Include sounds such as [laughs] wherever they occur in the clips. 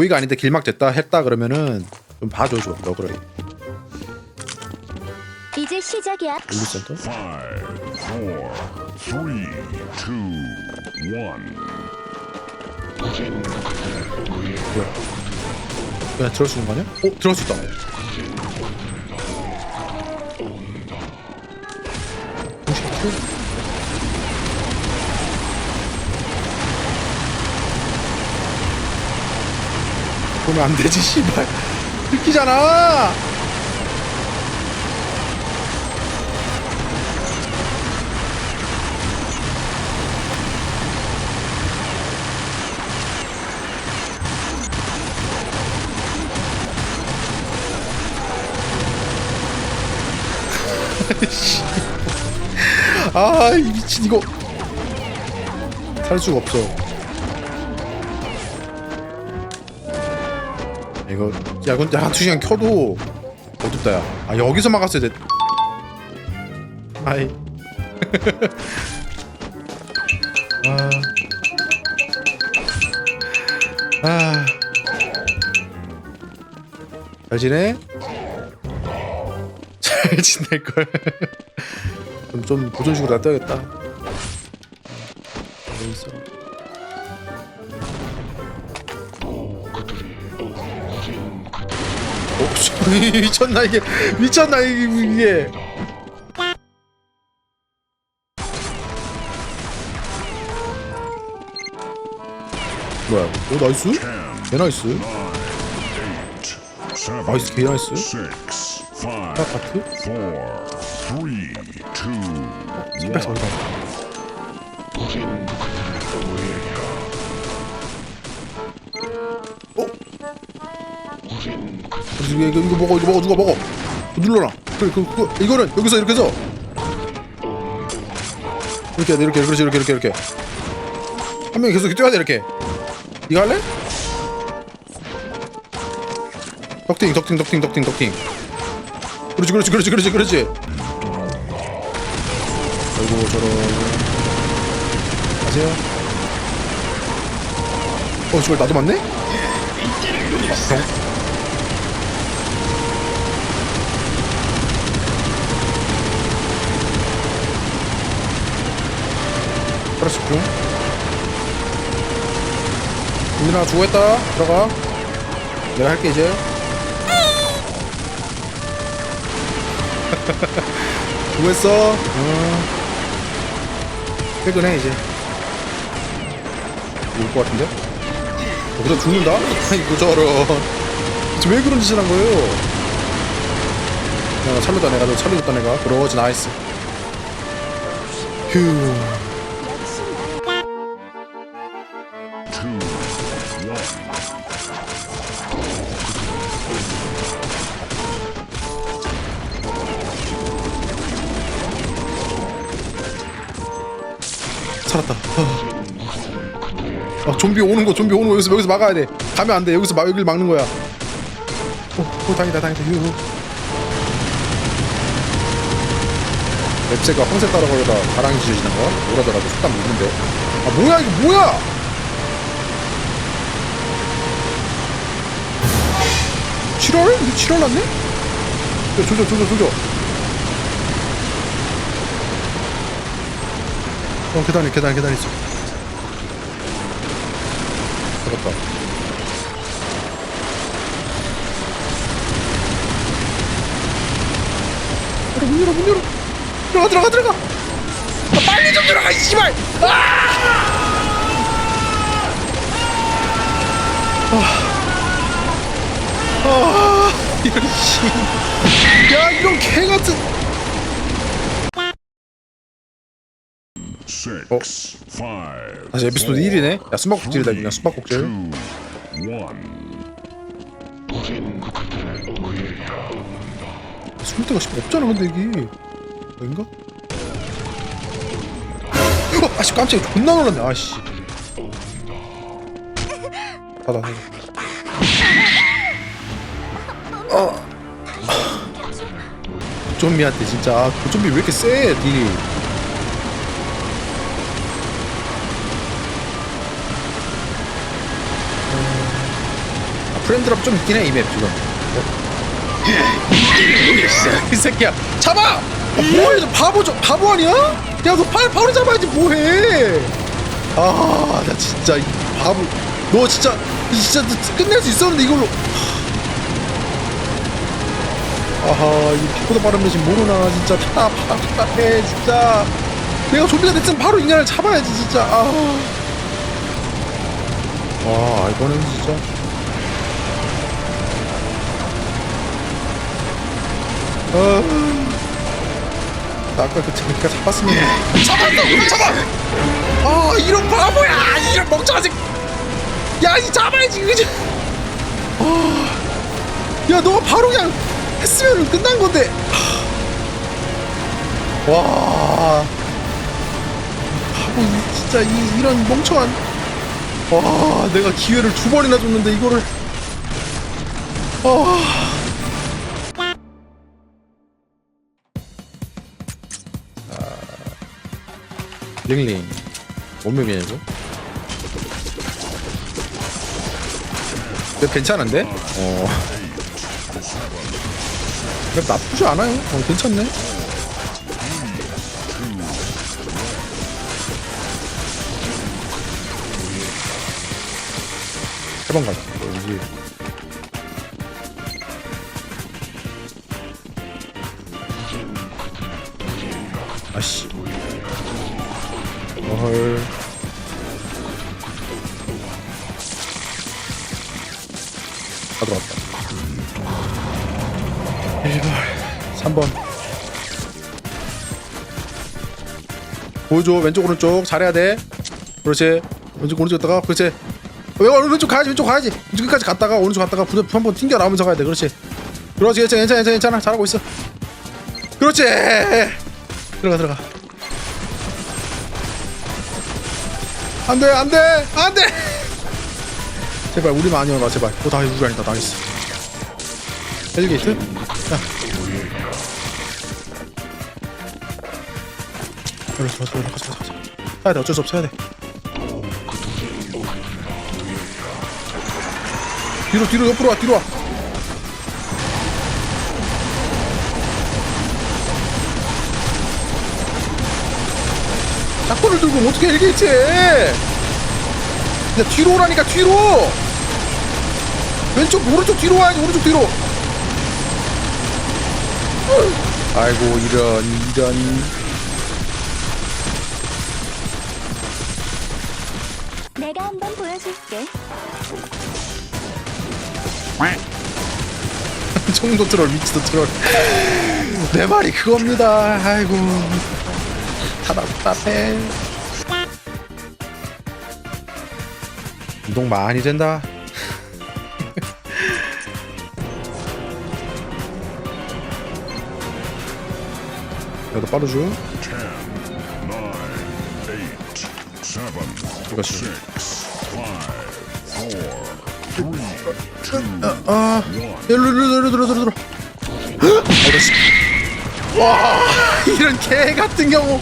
고의가 아닌데 길막 됐다 했다 그러면은 좀 봐줘 줘 너그러이 이제 시작이야. 물류센터 Five, four, three, two, one. 그냥 들어갈 수 있는 거 아니야? 어? 들어갈 수 있다 보면 안 되지 씨발. 느끼잖아! [laughs] 아, 이 미친 이거. 살 수가 없어. 이거 야, 이건 야, 두 시간 켜도 어둡다 야. 아, 여기서 막았어야 돼. 아이. [laughs] 아. 아. 잘 지내? [laughs] 잘 지낼 걸. [laughs] 그럼 좀 보존식으로 놔둬야겠다. 여기 있어. [laughs] 미쳤나 이게 미쳤나 이게. 뭐야? 오 나이스? 개 나이스. 나이스 개 나이스. 딱 파트? four, three, two, 스펙 이거, 이거, 이거 먹어 이거 먹어 누가 먹어? 눌러라. 그래 그, 그 이거는 여기서 이렇게 해서. 이렇게 해야 돼 이렇게 그렇지 이렇게 이렇게 이렇게. 한 명이 계속 뛰어야 돼 이렇게. 이거 할래? 덕팅 덕팅 덕팅 덕팅 덕팅. 그렇지 그렇지 그렇지 그렇지 그렇지. 아이고 저런. 가세요. 어 저걸 나도 맞네? 아, 병. 그렇지 중 민준아 수고했다. 들어가. 내가 할게 이제. [laughs] 수고했어. 응. 퇴근해 이제. 올 것 같은데? 여기서 죽는다? [laughs] 아이고 저런. 지금 왜 그런 짓을 한 거예요? 내가 살려다 내가. 너 살려줬다 내가. 그러지 나이스. 휴 아 좀비 오는 거 좀비 오는 거. 여기서 여기서 막아야 돼. 가면 안 돼. 여기서 막 여기를 막는 거야. 오, 오 다행이다 다행이다. 휴. 맵새가 황새 따라가려다 가랑이 찢어지는 거? 오라더라도 속담 묻는데. 아 뭐야 이거 뭐야? 칠월? 이거 7월 났네? 야 조져 조져 조져. 어 계단에 계단 계단 있어 들어 문 열어 문 열어. 들어가 들어가 들어가. 아, 빨리 좀 들어가 이 씨발. 아! 아 이런 씨 야 이런 개 같은 Five, 다시 에피소드 four, 1이네? 야 숨바꼭질이다 그냥 숨바꼭질. 숨을 데가 씨 없잖아 근데 이게. 아닌가? 어, 아씨 깜짝이야. 존나 놀랐네. 아씨. 닫아 닫아. 어 좀비한테 진짜. 아, 그 좀비 왜 이렇게 세 딜이 프렌드랍 좀 있긴 해 이 맵 지금. 이 새끼야. 잡아! 아, 뭐해 저 바보 저 바보 아니야? 야너 바로 잡아야지 뭐해? 아 나 진짜 이 바보. 너 진짜 진짜 끝낼 수 있었는데 이걸로. 아하 이 피보다 빠른 대신 모르나 진짜. 답답답답해 진짜. 내가 좀비가 됐으면 바로 인간을 잡아야지 진짜. 아. 와 이거는 진짜 아나 아까 그 재밌게 잡았으면 잡았어 잡아! 아 이런 바보야! 이런 멍청한 새끼! 야 이 잡아야지 그지 아 야 너가 바로 그냥 했으면 끝난 건데! 와. 바보 이- 진짜 이, 이런 멍청한. 와 내가 기회를 두 번이나 줬는데 이거를. 아 링링 뭔 맵이냐 이거 맵 괜찮은데? 어. 맵 나쁘지 않아요. 어, 괜찮네. 세번 가자. 왠지. 헐. 다 들어왔다. 1번, 3번. 보여줘, 왼쪽, 오른쪽. 잘해야 돼. 그렇지. 왼쪽, 오른쪽 갔다가, 그렇지. 왜, 왼쪽 가야지, 왼쪽 가야지. 왼쪽 끝까지 갔다가, 오른쪽 갔다가, 부한번 튕겨 나오면서 가야 돼. 그렇지. 그렇지, 괜찮아, 괜찮아, 괜찮아. 잘하고 있어. 그렇지. 들어가, 들어가. 안 돼, 안 돼, 안 돼! [laughs] 제발, 우리만 아니어라, 제발. 어, 나 우리 아니다, 나이스. 헬게이트? 야. 들어 가자 가자 가자 해야 돼 어쩔 수 없어 해야 돼 뒤로 뒤로 옆으로 와 뒤로 와 짝골을 들고 어떻게 헬게이트 해 야, 뒤로 오라니까 뒤로! 왼쪽 오른쪽 뒤로 와야지 오른쪽 뒤로! 아이고 이런 이런. 내가 한번 보여줄게. [laughs] 총도 트롤 위치도 트롤 [laughs] 내 말이 그겁니다. 아이고 다 답답해 운동 많이 된다. [laughs] 나도 빠르죠? 10, 9, 8, 7, 이것이 6, 5, 4, 3, 2, 아 일로 일로 일로 [gasps] 아이씨 와 이런 개 같은 경우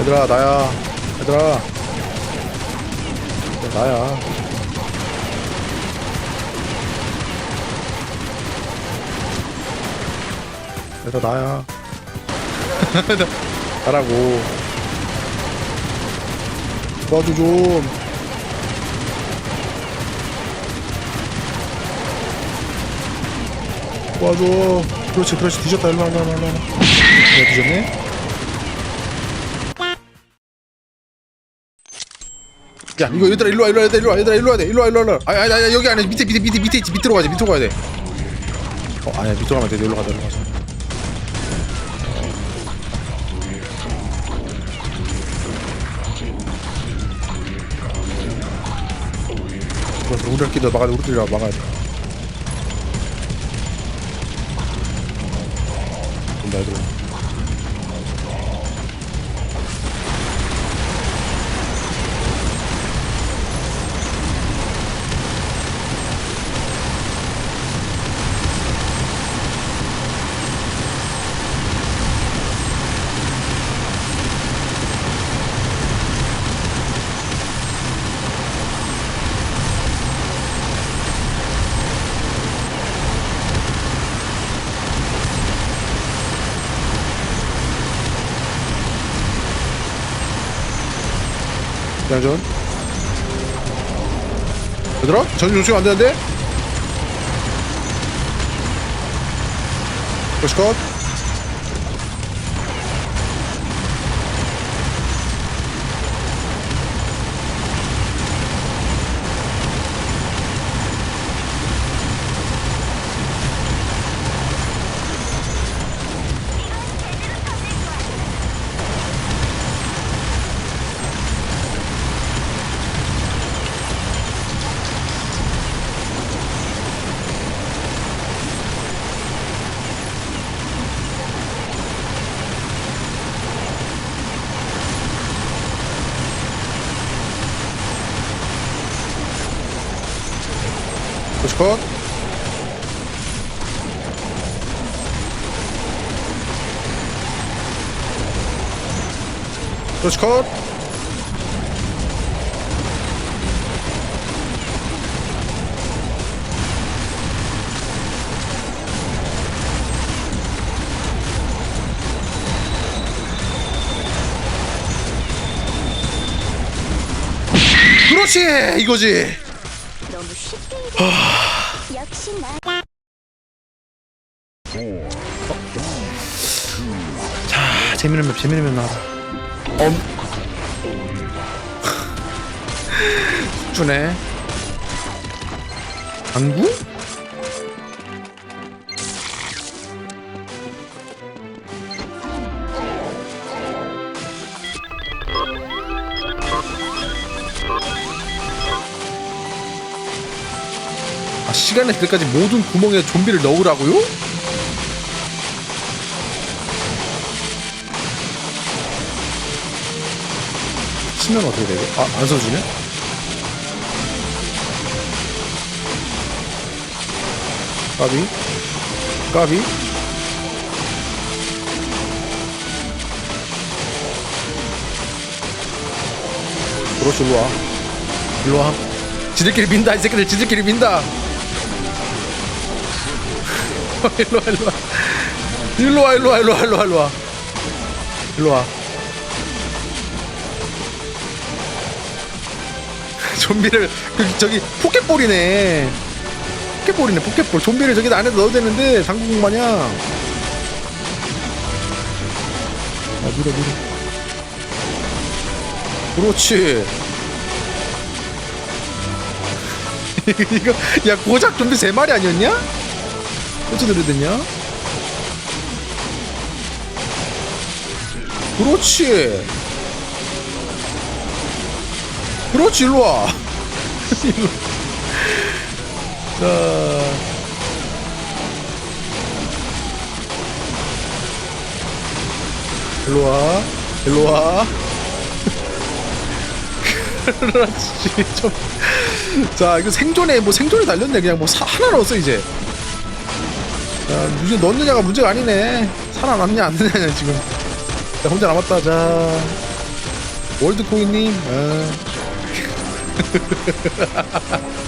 얘들아 나야. 얘들아. 얘 나야. 얘들아 나야. [laughs] 나라고. 도와줘 좀. 도와줘. 그렇지 그렇지. 뒤졌다. 일로와 일로와 일로와. 뒤졌네 야 이거 얘들아 일로 와 일로 와 얘들아 일로 와 얘들아 일로와 돼 일로와 일로 와 일로 와 아니 아니 아니 여기 아니 밑에 밑에 밑에 밑에 있지 밑으로 가야지 밑으로 가야 돼어 아니야 밑으로 가면 돼 일로 가자 일로 가자. 우리끼리 막아야 돼 우리끼리 막아야 돼. 온다 얘들아 전. 얘들아 전진 조심 안 되는데? 그렇지 컷 컷. 그렇지 컷. 그렇지 이거지. 너무 쉽게 이겨. 재미있는 맵 재미있는 맵 나와라 엄 주네 안구? 아 시간의 때까지 모든 구멍에 좀비를 넣으라고요? 치면 어떻게 되게? 아, 안 써주네? 까비? 까비? 그렇지, 일로 와. 일로 와. 지들끼리 민다, 이 새끼들 지들끼리 민다. [laughs] 일로 와, 일로 와. 일로 와, 일로 와, 일로 와, 일로 와, 일로 와. [laughs] 좀비를 그 저기 포켓볼이네. 포켓볼이네 포켓볼. 좀비를 저기 안에 넣어야 되는데 당구공 마냥. 아 밀어 밀어. 그렇지. [laughs] 이거 야 고작 좀비 세 마리 아니었냐? 어떻게 들어야 그렇지 그렇지 일로 와. 일로 [laughs] 자. 일로 와. 일로 와. [laughs] 그렇지 좀자 이거 생존에 뭐 생존에 달렸네. 그냥 뭐 사, 하나 넣었어 이제. 자 이제 넣느냐가 문제가 아니네. 살아남냐 안 되냐 지금. 자 혼자 남았다. 자. 월드코인님 아. [laughs]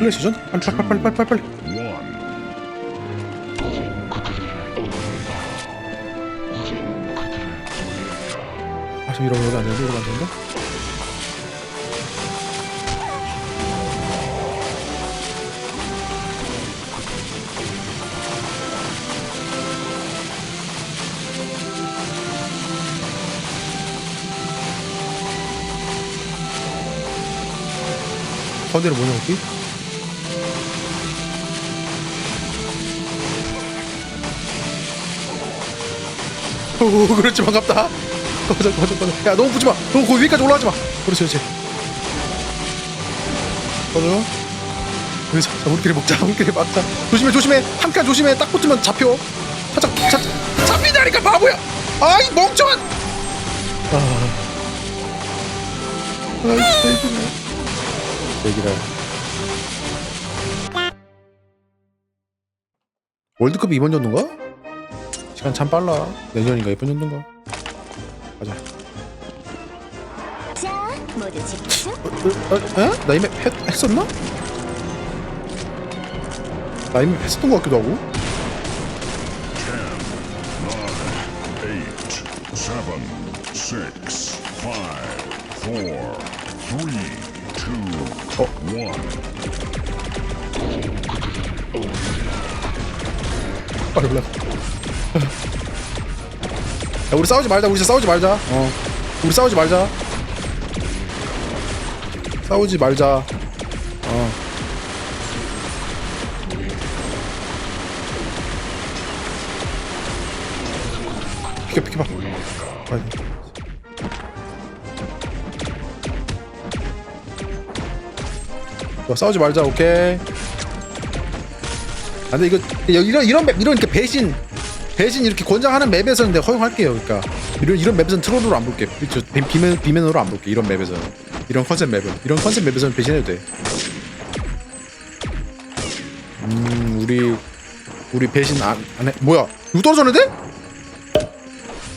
슬래시전? 빨리 빨리 빨리 빨리 빨리 빨리. 아 지금 이러면 여기 안 되는데 이러면 안 되는데 가운데는 뭐냐 여기? 오 [laughs] 그렇지 반갑다. 꺼져 꺼져 꺼져. 야 너무 붙지마. 너무 거기 위까지 올라가지마. 그렇지 그렇지. 꺼져. 여기서 자 우리끼리 먹자. [laughs] 우리끼리 먹자. 조심해 조심해. 한 칸 조심해. 딱 붙으면 잡혀. 살짝 잡 잡히다니까 바보야. 아이 멍청한! 아. 아이 세기네 얘기를. 월드컵 이번 연도인가? 시간 참 빨라. 내년인가 이번 연도인가? 가자. 어, 어, 어, 어? 나 이미 했, 했었나? 나 이미 했었던 것 같기도 하고. 7, 6, 5, 4, 3, 어? 빨리 올라. 야, 우리 싸우지 말자. 우리 진짜 싸우지 말자. 어. 우리 싸우지 말자. 싸우지 말자. 어. 어, 싸우지 말자. 오케이. 아 근데 이거 이런 이런 맵 이런 이렇게 배신 배신 이렇게 권장하는 맵에서는 내가 허용할게요. 그러니까 이런 이런 맵에서는 트롤로 안 볼게. 저 비- 비맨 비맨으로 안 볼게. 이런 맵에서는 이런 컨셉 맵은 이런 컨셉 맵에서는 배신해도 돼. 음 우리 우리 배신 안, 안 해. 뭐야? 누구 떨어졌는데?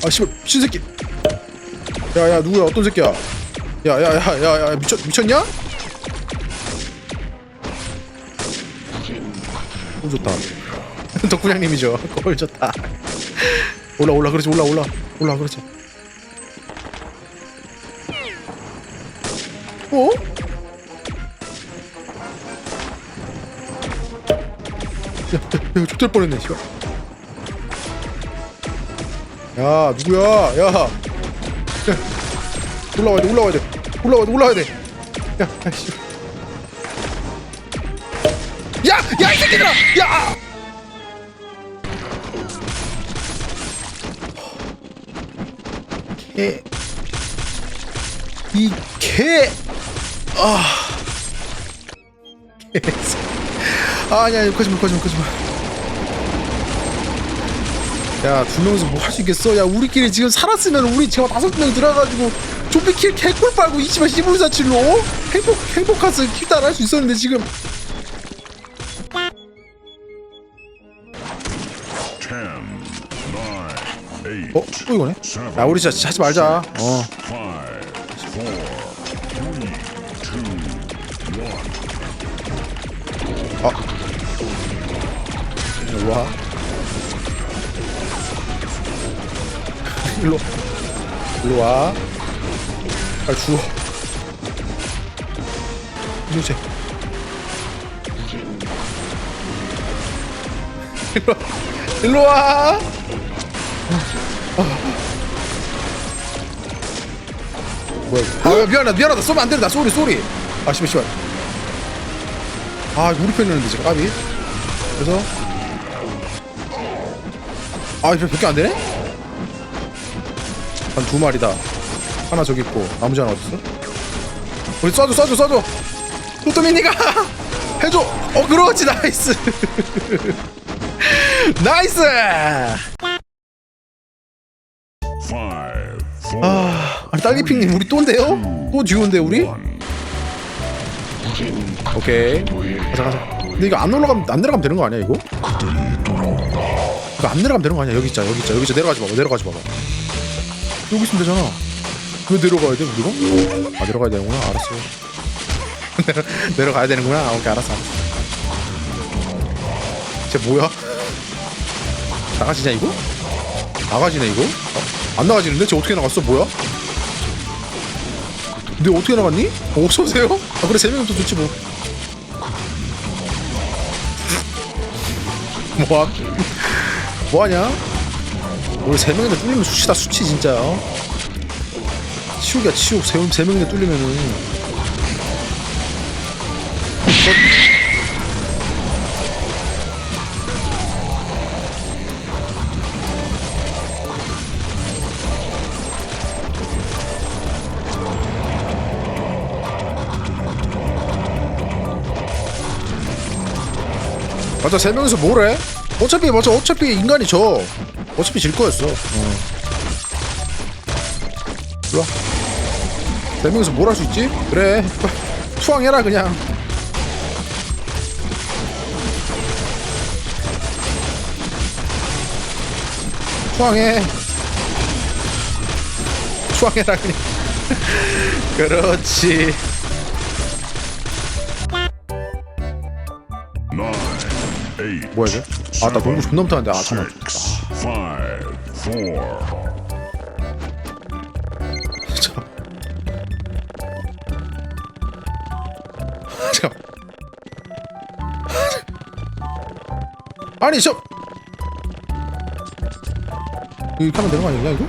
아 씨발 신새끼. 야야 누구야? 어떤 새끼야? 야야야야야 미쳤 미쳤냐? 꼴 좋다. [laughs] 덕분양님이죠. 꼴 좋다. 올라 올라 그렇지 올라 올라 올라 그렇지. 어? 야, 야, 야, 족될 뻔했네, 씨발. 야, 누구야? 야, 야, 올라와야 돼, 올라와야 돼, 올라와야 돼, 올라와야 돼. 야, 야, 씨. 야, 야, 이 새끼들아, 야! 개, 이 개, 아, 개, 아, 아니야, 거짓말, 거짓말, 거짓말. 야, 두 명이서 뭐 할 수 있겠어? 야, 우리끼리 지금 살았으면 우리 제가 다섯 명 들어가가지고 좀비킬 개꿀 빨고 20만 15사칠로 행복 행복해서 킬달 할수 있었는데 지금 어? 또 이거네? 야, 우리 진짜 하지 말자. 어. 일로 와. 일로. 일로 와. 빨리. 이리 오지. 일로 와. 일로 와. 뭐야? 아 미안하다 미안하다 쏘면 안 된다 쏘리 쏘리. 아 씨발 씨발. 아 우리 편이었는데 지금 까비. 그래서 아 이거 몇개 안 되네? 한 두 마리다. 하나 저기 있고 나머지 하나 어딨어? 우리 쏴줘 쏴줘 쏴줘. 또또미니가 [laughs] 해줘. 어 그렇지 나이스. [laughs] 나이스. 딸기핑님 우리 또인데요? 또 듀오인데 우리? 오케이 가자 가자 근데 이거 안 올라가면 안 내려가면 되는 거 아니야 이거? 이거 안 내려가면 되는 거 아니야 여기 있자 여기 있자 여기 있자 내려가지 마봐 내려가지 마봐 여기 있으면 되잖아 왜 내려가야 돼 우리가? 아 내려가야 되는구나 알았어 내려, [laughs] 내려가야 되는구나 아, 오케이 알았어 알았어 쟤 뭐야? 나가지냐 이거? 나가지네 이거? 어? 안 나가지는데? 쟤 어떻게 나갔어 뭐야? 근데 어떻게 나갔니? 어, 어서오세요? 아 그래 세 명이면 좋지 뭐 뭐야? 뭐하냐? 우리 세 명이나 뚫리면 수치다 수치 진짜 어? 치욕이야 치욕 세, 세 명이나 뚫리면은 맞아 세 명이서 뭐래? 어차피 맞아. 어차피 인간이 져. 어차피 질 거였어. 어. 일로와. 세 명이서 뭘 할 수 있지? 그래. [laughs] 투항해라 그냥. 투항해. [laughs] 투항해라 그냥. [laughs] 그렇지 뭐야 이게? 아 나 농구 존나 못하는데. 아 잠깐 아, 잠깐 아니 저! 이렇게 하면 되는 거 아니야 이거?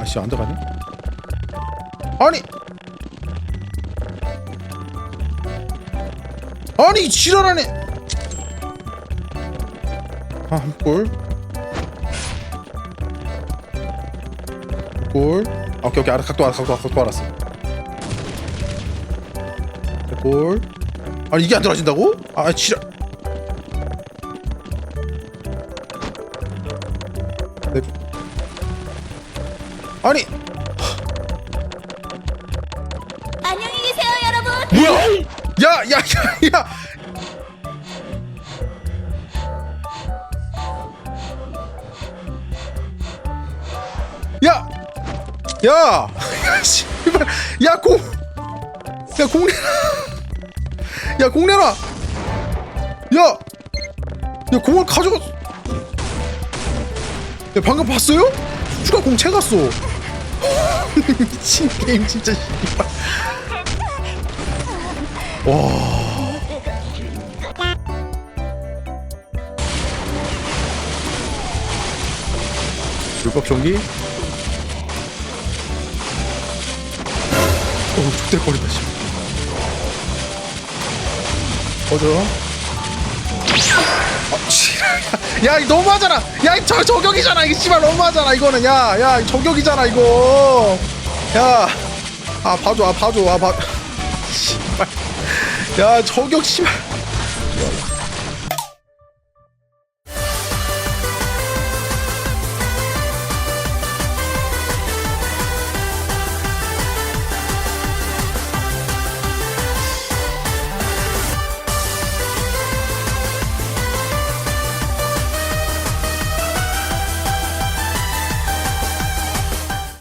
아씨 안 들어가네. 아니! 아니 지랄하네! 한 골 골 아, 오케이 오케이 알아 각도 알아 각도 알아 각도 알았어 골 아니 이게 안 들어가진다고? 아 지랄 네. 아니 안녕히 계세요, 여러분. 뭐야? 야, 야, 야, 야. 야, 야, [laughs] 야, 씨발, 야, 공, 야, 공내, 야, 공 내라, 야, 야, 공을 가져가, 야, 방금 봤어요? 추가 공 채갔어. [laughs] 미친 게임 진짜 씨발. 불법 전기. 씨. 꺼져. 아, 씨발. 야, 이거 너무하잖아. 야, 저 저격이잖아. 이거 씨발 너무하잖아. 이거는 야, 야, 저격이잖아. 이거. 야, 아 봐줘, 아 봐줘, 아 봐. [laughs] 씨발. 야, 저격 씨발.